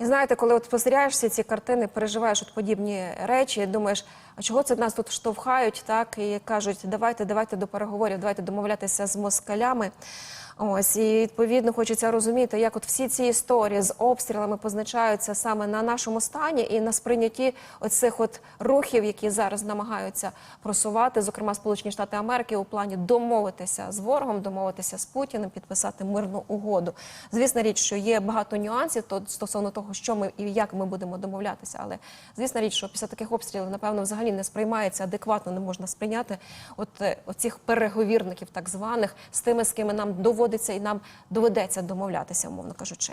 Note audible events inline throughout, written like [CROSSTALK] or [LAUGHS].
І знаєте, коли от спостерігаєш всі ці картини, переживаєш от подібні речі, думаєш, а чого це нас тут штовхають, так і кажуть, давайте, давайте до переговорів, давайте домовлятися з москалями. Ось і відповідно хочеться розуміти, як от всі ці історії з обстрілами позначаються саме на нашому стані і на сприйнятті оцих от рухів, які зараз намагаються просувати, зокрема Сполучені Штати Америки, у плані домовитися з ворогом, домовитися з Путіним, підписати мирну угоду. Звісна річ, що є багато нюансів то стосовно того, що ми і як ми будемо домовлятися. Але звісна річ, що після таких обстрілів, напевно, взагалі не сприймається адекватно, не можна сприйняти от е, оцих переговірників, так званих, з тими, з ким нам доводиться і нам доведеться домовлятися, умовно кажучи.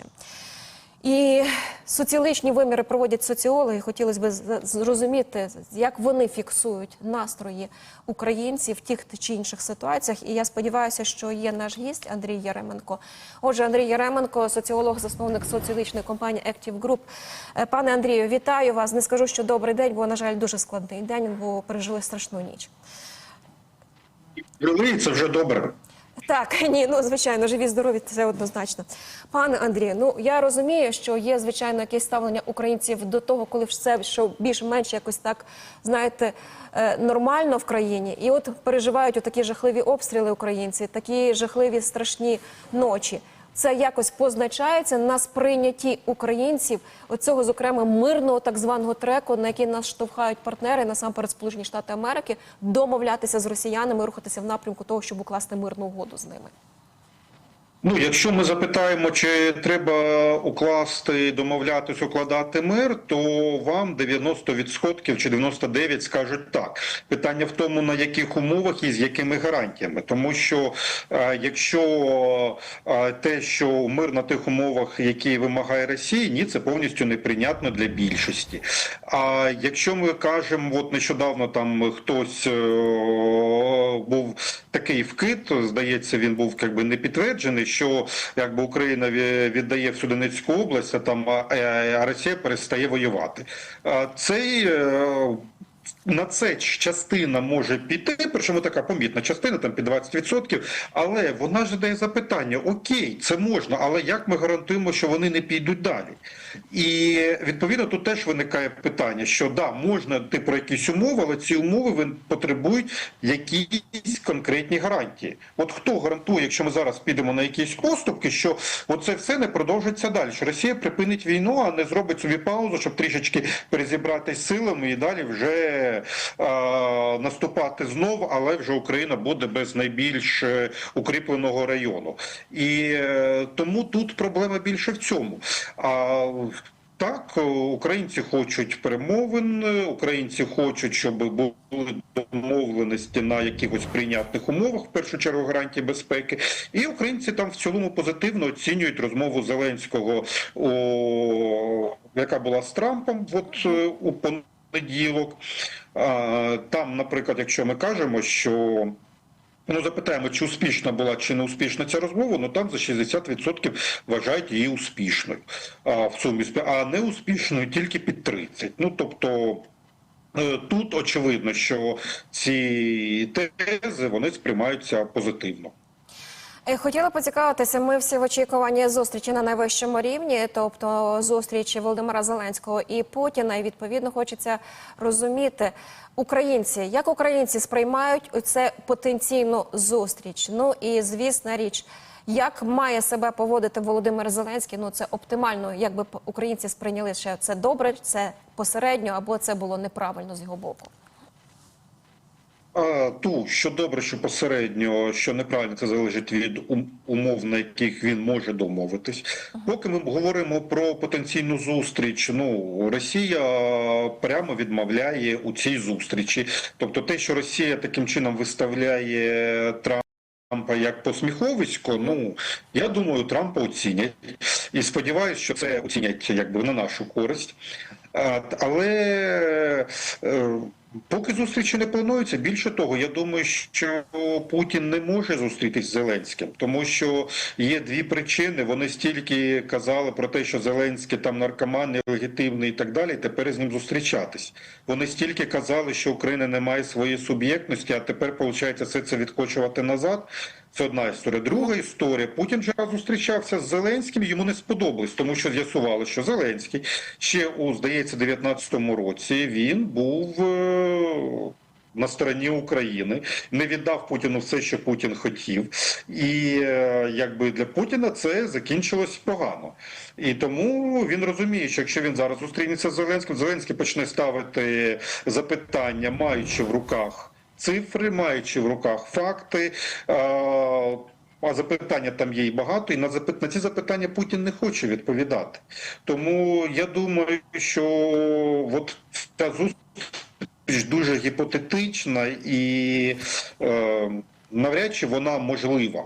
І соціологічні виміри проводять соціологи. Хотілося б зрозуміти, як вони фіксують настрої українців в тих чи інших ситуаціях. І я сподіваюся, що є наш гість Андрій Яременко. Отже, Андрій Яременко, соціолог, засновник соціологічної компанії Active Group. Е, Пане Андрію, вітаю вас. Не скажу, що добрий день, бо на жаль, дуже складний день, бо пережили страшну ніч. Це вже добре. Так, [LAUGHS] ні, ну звичайно, живі, здорові, це однозначно. Пане Андрію, ну я розумію, що є звичайно якесь ставлення українців до того, коли все що більш-менш якось так знаєте е, нормально в країні, і от переживають такі жахливі обстріли українці, такі жахливі страшні ночі. Це якось позначається на сприйнятті українців оцього, зокрема, мирного так званого треку, на який нас штовхають партнери, насамперед Сполучені Штати Америки, домовлятися з росіянами, рухатися в напрямку того, щоб укласти мирну угоду з ними. Ну, якщо ми запитаємо, чи треба укласти, домовлятись, укладати мир, то вам 90% чи 99% скажуть так. Питання в тому, на яких умовах і з якими гарантіями. Тому що е, якщо е, те, що мир на тих умовах, які вимагає Росія, ні, це повністю неприйнятно для більшості. А якщо ми кажемо, от нещодавно там хтось е, був такий вкид, здається, він був якби не підтверджений, що якби Україна віддає всю Донецьку область, а там а, а Росія перестає воювати. Цей е, на це частина може піти, причому така помітна частина, там під 20%, але вона ж дає запитання: окей, це можна, але як ми гарантуємо, що вони не підуть далі? І відповідно тут теж виникає питання, що да, можна йти про якісь умови, але ці умови потребують якісь конкретні гарантії. От хто гарантує, якщо ми зараз підемо на якісь поступки, що оце все не продовжиться далі, що Росія припинить війну, а не зробить собі паузу, щоб трішечки перезібратись силами і далі вже е, наступати знову, але вже Україна буде без найбільш е, укріпленого району. І е, тому тут проблема більше в цьому. А так, українці хочуть перемовин, українці хочуть, щоб були домовленості на якихось прийнятних умовах, в першу чергу гарантії безпеки. І українці там в цілому позитивно оцінюють розмову Зеленського, о, яка була з Трампом, от е, у. А, Там, наприклад, якщо ми кажемо, що Ну, запитаємо, чи успішна була, чи не успішна ця розмова, ну там за 60% вважають її успішною в сумі, а не успішною тільки під 30%. Ну, тобто, е, тут очевидно, що ці тези вони сприймаються позитивно. Е, Хотіла поцікавитися. Ми всі в очікуванні зустрічі на найвищому рівні, тобто зустрічі Володимира Зеленського і Путіна. І відповідно хочеться розуміти українці, як українці сприймають оце потенційну зустріч. Ну і звісна річ. Як має себе поводити Володимир Зеленський? Ну це оптимально, якби українці сприйняли, що це добре, це посередньо, або це було неправильно з його боку. Ту, що добре, що посередньо, що неправильно, це залежить від умов, на яких він може домовитись. Поки ми говоримо про потенційну зустріч, ну Росія прямо відмовляє у цій зустрічі. Тобто, те, що Росія таким чином виставляє. Трампа як посміховисько, ну я думаю, Трампа оцінять і сподіваюся, що це оцінять якби на нашу користь. Але е, Поки зустрічі не плануються. Більше того, я думаю, що Путін не може зустрітись з Зеленським, тому що є дві причини. Вони стільки казали про те, що Зеленський там наркоман, нелегітимний і так далі. Тепер з ним зустрічатись. Вони стільки казали, що Україна не має своєї суб'єктності, а тепер виходить все це відкочувати назад. Це одна історія. Друга історія. Путін же раз зустрічався з Зеленським, йому не сподобалось, тому що з'ясували, що Зеленський ще у здається 19-му році він був е, на стороні України, не віддав Путіну все, що Путін хотів, і е, якби для Путіна це закінчилось погано. І тому він розуміє, що якщо він зараз зустрінеться з Зеленським, Зеленський почне ставити запитання, маючи в руках цифри, маючи в руках факти. а запитання там є і багато, і на запит на ці запитання Путін не хоче відповідати. Тому я думаю, що от ця зустріч дуже гіпотетична і е, навряд чи вона можлива.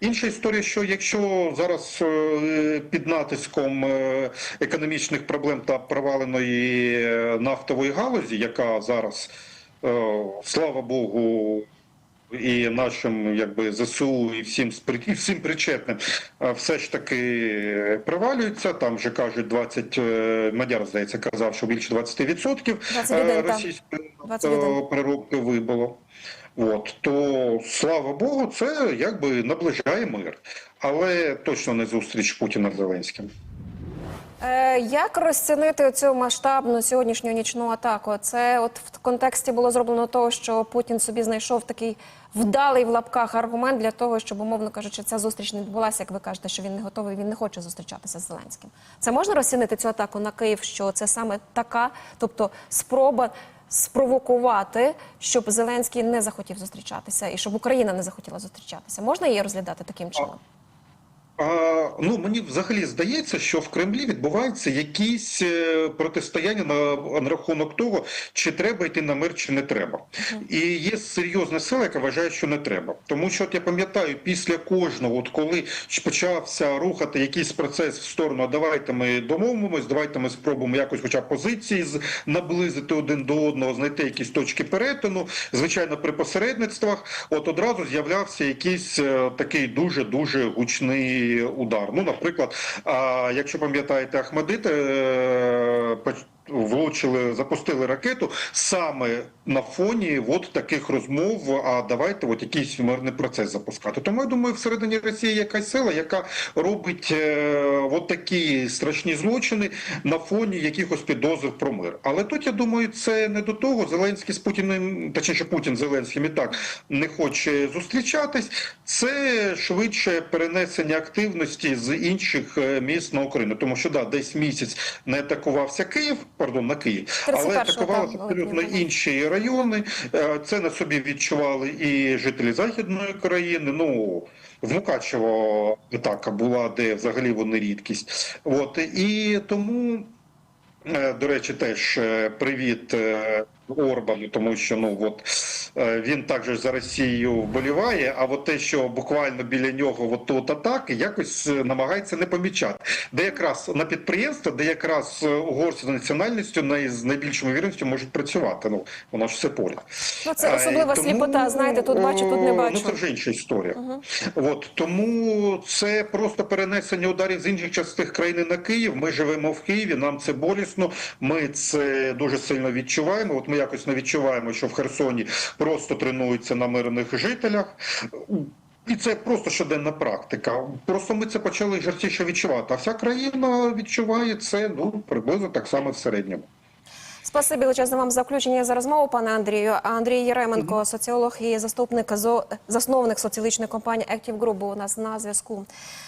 Інша історія, що якщо зараз е, під натиском е, економічних проблем та проваленої е, нафтової галузі, яка зараз, слава Богу, і нашим якби ЗСУ, і всім і всім причетним, е, все ж таки провалюється. Там вже кажуть 20, е, Мадяр, здається, казав, що більше 20% 21, е, російської 21. е, переробки вибило. От то слава Богу, це якби наближає мир, але точно не зустріч Путіна з Зеленським. Е, як розцінити цю масштабну сьогоднішню нічну атаку? Це от в контексті було зроблено того, що Путін собі знайшов такий вдалий в лапках аргумент для того, щоб, умовно кажучи, ця зустріч не відбулася, як ви кажете, що він не готовий, він не хоче зустрічатися з Зеленським. Це можна розцінити цю атаку на Київ, що це саме така, тобто спроба спровокувати, щоб Зеленський не захотів зустрічатися і щоб Україна не захотіла зустрічатися. Можна її розглядати таким чином? Ну мені взагалі здається, що в Кремлі відбуваються якісь е, протистояння на, на рахунок того, чи треба йти на мир, чи не треба. І є серйозна сила, яка вважає, що не треба. Тому що от я пам'ятаю, після кожного, от коли почався рухати якийсь процес в сторону, давайте ми домовимось, давайте ми спробуємо якось, хоча б позиції наблизити один до одного, знайти якісь точки перетину. Звичайно, при посередництвах, от одразу з'являвся якийсь е, такий дуже дуже гучний удар. Ну, наприклад, якщо пам'ятаєте, Ахмадити е, влучили, запустили ракету саме на фоні от таких розмов. А давайте от якийсь мирний процес запускати. Тому я думаю, всередині Росії якась сила, яка робить е, от такі страшні злочини на фоні якихось підозр про мир. Але тут я думаю, це не до того. Зеленський з Путіним, точніше Путін Зеленським і так не хоче зустрічатись. Це швидше перенесення активності з інших е, міст на Україну, тому що да, десь місяць не атакувався Київ, пардон, на Київ, але 31-го, атакувалися абсолютно інші райони. Е, Це на собі відчували і жителі західної країни. Ну в Мукачево атака була, де взагалі вони рідкість. От і тому. Е, До речі, теж е, привіт Орбану, тому що ну от е, він також за Росію вболіває. А от те, що буквально біля нього от тут атаки, якось е, намагається не помічати. Де якраз на підприємства, де якраз е, угорці за національністю най- з найбільшою вірністю можуть працювати. Ну воно ж все поряд. Ну це особлива тому, сліпота. Знаєте, тут бачу, тут не бачу. Ну це вже інша історія. От тому це просто перенесення ударів з інших частин країни на Київ. Ми живемо в Києві, нам це болісно. Ми це дуже сильно відчуваємо. От ми якось не відчуваємо, що в Херсоні просто тренуються на мирних жителях. І це просто щоденна практика. Просто ми це почали частіше відчувати. А вся країна відчуває це ну приблизно так само в середньому. Спасибі величезне вам за включення за розмову, пане Андрію. Андрій Єременко, соціолог і заступник засновник соціологічної компанії Active Group, був у нас на зв'язку.